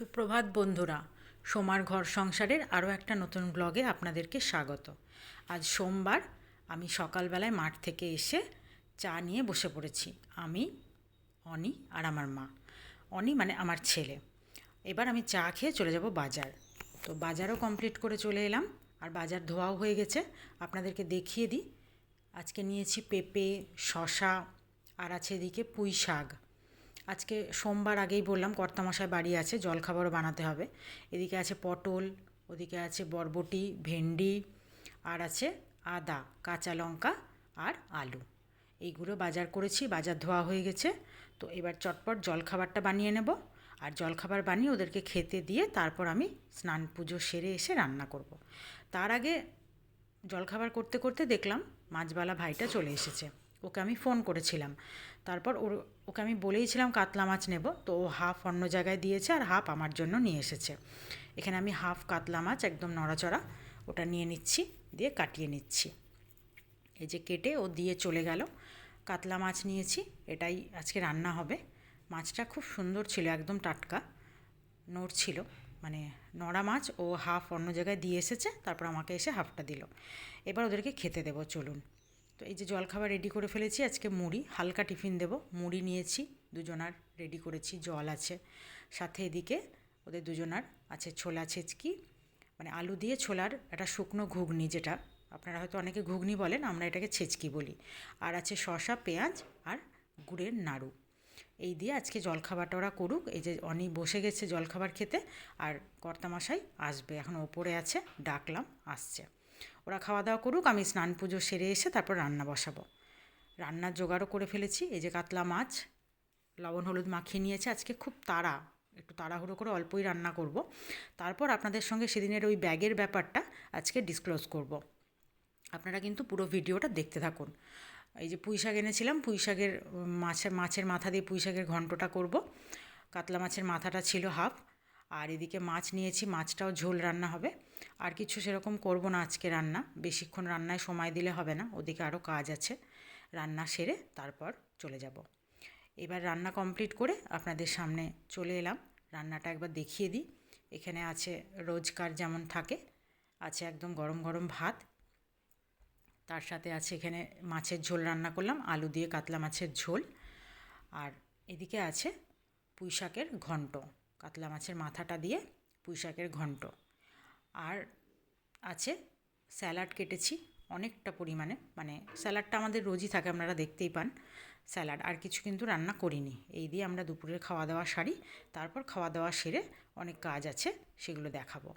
সুপ্রভাত বন্ধুরা, সোমার ঘর সংসারের আরও একটা নতুন ব্লগে আপনাদেরকে স্বাগত। আজ সোমবার, আমি সকালবেলায় মাঠ থেকে এসে চা নিয়ে বসে পড়েছি। আমি, অনি আর আমার মা। অনি মানে আমার ছেলে। এবার আমি চা খেয়ে চলে যাব বাজার। তো বাজারও কমপ্লিট করে চলে এলাম, আর বাজার ধোয়াও হয়ে গেছে। আপনাদেরকে দেখিয়ে দিই। আজকে নিয়েছি পেঁপে শশা আর আছে এদিকে পুঁই শাক। আজকে সোমবার আগেই বললাম কর্তামশাই বাড়ি আছে জলখাবারও বানাতে হবে। এদিকে আছে পটল, ওদিকে আছে বরবটি, ভেন্ডি, আর আছে আদা, কাঁচা লঙ্কা আর আলু। এইগুলো বাজার করেছি, বাজার ধোয়া হয়ে গেছে। তো এবার চটপট জলখাবারটা বানিয়ে নেব। আর জলখাবার বানিয়ে ওদেরকে খেতে দিয়ে তারপর আমি স্নান পুজো সেরে এসে রান্না করব। তার আগে জলখাবার করতে করতে দেখলাম মাছবালা ভাইটা চলে এসেছে। ওকে আমি ফোন করেছিলাম। তারপর ওর, ওকে আমি বলেইছিলাম কাতলা মাছ নেব, তো ও হাফ অন্য জায়গায় দিয়েছে আর হাফ আমার জন্য নিয়ে এসেছে। এখানে আমি হাফ কাতলা মাছ একদম নড়াচড়া ওটা নিয়ে নিচ্ছি, দিয়ে কাটিয়ে নিচ্ছি। এই যে কেটে ও দিয়ে চলে গেল, কাতলা মাছ নিয়েছি, এটাই আজকে রান্না হবে। মাছটা খুব সুন্দর ছিল, একদম টাটকা, নড়ছিল মানে নড়া মাছ ও হাফ অন্য জায়গায় দিয়ে এসেছে, তারপর আমাকে এসে হাফটা দিল। এবার ওদেরকে খেতে দেবো, চলুন। তো এই যে জলখাবার রেডি করে ফেলেছি, আজকে মুড়ি, হালকা টিফিন দেবো। মুড়ি নিয়েছি, দুজনার রেডি করেছি, জল আছে। সাথে এদিকে ওদের দুজনার আছে ছোলা ছেচকি মানে আলু দিয়ে ছোলার একটা শুকনো ঘুগনি যেটা, আপনারা হয়তো অনেকে ঘুগনি বলেন, আমরা এটাকে ছেচকি বলি। আর আছে শসা, পেঁয়াজ আর গুড়ের নাড়ু। এই দিয়ে আজকে জলখাবারটা ওরা করুক, এই যে অনি বসে গেছে জলখাবার খেতে, আর কর্তামশাই আসবে, এখন ওপরে আছে, ডাকলাম, আসছে। ওরা খাওয়া দাওয়া করুক, আমি স্নান পুজো সেরে এসে তারপর রান্না বসাবো। রান্নার জোগাড়ও করে ফেলেছি, এই যে কাতলা মাছ, লবণ, হলুদ মাখিয়ে নিয়েছে, আজকে খুব তাড়া, একটু তাড়াহুড়ো করে অল্পই রান্না করব। তারপর আপনাদের সঙ্গে সেদিনের ওই ব্যাগের ব্যাপারটা আজকে ডিসক্লোজ করব। আপনারা কিন্তু পুরো ভিডিওটা দেখতে থাকুন। এই যে পুঁই শাক এনেছিলাম, পুঁই শাকের মাছের মাছের মাথা দিয়ে পুঁই শাকের ঘন্টটা করব। কাতলা মাছের মাথাটা ছিল হাফ, আর এদিকে মাছ নিয়েছি, মাছটাও ঝোল রান্না হবে। আর কিছু সেরকম করব না আজকে রান্না। বেশিক্ষণ রান্নায় সময় দিলে হবে না, ওদিকে আরও কাজ আছে। রান্না সেরে তারপর চলে যাব। এবার রান্না কমপ্লিট করে আপনাদের সামনে চলে এলাম। রান্নাটা একবার দেখিয়ে দিই। এখানে আছে রোজকার যেমন থাকে, আছে একদম গরম গরম ভাত। তার সাথে আছে এখানে মাছের ঝোল রান্না করলাম, আলু দিয়ে কাতলা মাছের ঝোল। আর এদিকে আছে পুঁই শাকের ঘন্ট, কাতলা মাছের মাথাটা দিয়ে পুঁই শাকের ঘন্ট। আর আছে স্যালাড কেটেছি অনেকটা পরিমাণে মানে স্যালাডটা আমাদের রোজই থাকে, আপনারা দেখতেই পান স্যালাড। আর কিছু কিন্তু রান্না করিনি। এই দিয়ে আমরা দুপুরের খাওয়া দাওয়া সারি, তারপর খাওয়া দাওয়া সেরে অনেক কাজ আছে, সেগুলো দেখাবো।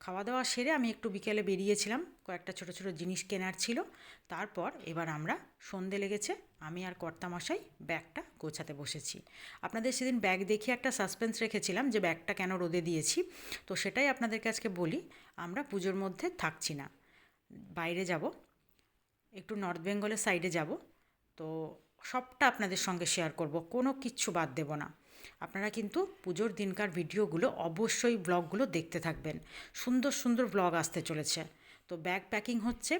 খাওয়া দাওয়া সেরে আমি একটু বিকেলে বেরিয়েছিলাম। কয়েকটা ছোটো ছোটো জিনিস কেনার ছিল। তারপর এবার আমরা সন্ধে লেগেছে। আমি আর কর্তামশাই ব্যাগটা গোছাতে বসেছি। আপনাদের সেদিন ব্যাগ দেখিয়ে একটা সাসপেন্স রেখেছিলাম যে ব্যাগটা কেন রোদে দিয়েছি। তো সেটাই আপনাদেরকে আজকে বলি, আমরা পুজোর মধ্যে থাকছি না। বাইরে যাব, একটু নর্থ বেঙ্গলের সাইডে যাব। তো সবটা আপনাদের সঙ্গে শেয়ার করব, কোনো কিচ্ছু বাদ দেব না। আপনারা কিন্তু পুজোর দিনকার ভিডিওগুলো অবশ্যই ব্লগগুলো দেখতে থাকবেন। সুন্দর সুন্দর ব্লগ আসতে চলেছে। তো ব্যাগ প্যাকিং হচ্ছে,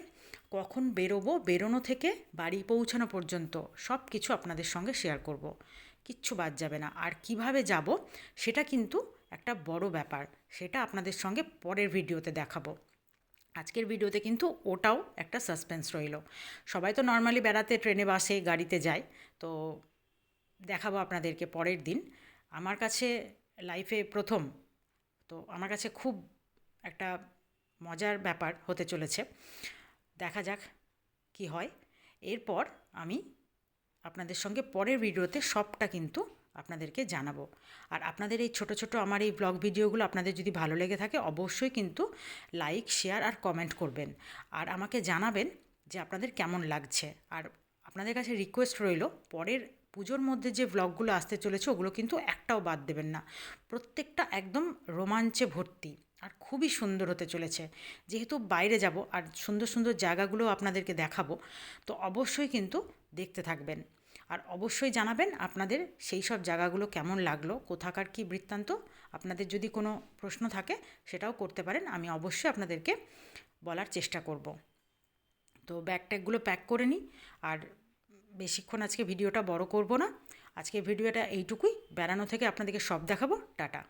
কখন বেরোবো, বেরোনো থেকে বাড়ি পৌঁছানো পর্যন্ত সব কিছু আপনাদের সঙ্গে শেয়ার করব। কিচ্ছু বাদ যাবে না। আর কীভাবে যাব সেটা কিন্তু একটা বড় ব্যাপার। সেটা আপনাদের সঙ্গে পরের ভিডিওতে দেখাবো। আজকের ভিডিওতে কিন্তু ওটাও একটা সাসপেন্স রইল। সবাই তো নর্মালি বেড়াতে, ট্রেনে, বাসে, গাড়িতে যায়। তো দেখাবো আপনাদেরকে পরের দিন। আমার কাছে লাইফে প্রথম, তো আমার কাছে খুব একটা মজার ব্যাপার হতে চলেছে। দেখা যাক কি হয়। এরপর আমি আপনাদের সঙ্গে পরের ভিডিওতে সবটা কিন্তু আপনাদেরকে জানাব। আর আপনাদের এই ছোট ছোট আমার এই ব্লগ ভিডিওগুলো আপনাদের যদি ভালো লেগে থাকে, অবশ্যই কিন্তু লাইক শেয়ার আর কমেন্ট করবেন। আর আমাকে জানাবেন যে আপনাদের কেমন লাগছে। আর আপনাদের কাছে রিকোয়েস্ট রইল, পরের পুজোর মধ্যে যে ব্লগগুলো আসতে চলেছে, ওগুলো কিন্তু একটাও বাদ দেবেন না। প্রত্যেকটা একদম রোমাঞ্চে ভর্তি আর খুবই সুন্দর হতে চলেছে। যেহেতু বাইরে যাব আর সুন্দর সুন্দর জায়গাগুলো আপনাদেরকে দেখাবো, তো অবশ্যই কিন্তু দেখতে থাকবেন। আর অবশ্যই জানাবেন আপনাদের সেই সব জায়গাগুলো কেমন লাগল, কোথাকার কি বৃত্তান্ত। আপনাদের যদি কোনো প্রশ্ন থাকে, সেটাও করতে পারেন, আমি অবশ্যই আপনাদেরকে বলার চেষ্টা করব। তো ব্যাগ ট্যাগগুলো প্যাক করে নিই, আর বেশিক্ষণ আজকে ভিডিওটা বড় করব না। আজকে ভিডিওটা এইটুকুই। বেড়ানো থেকে আপনাদেরকে সব দেখাবো। টাটা।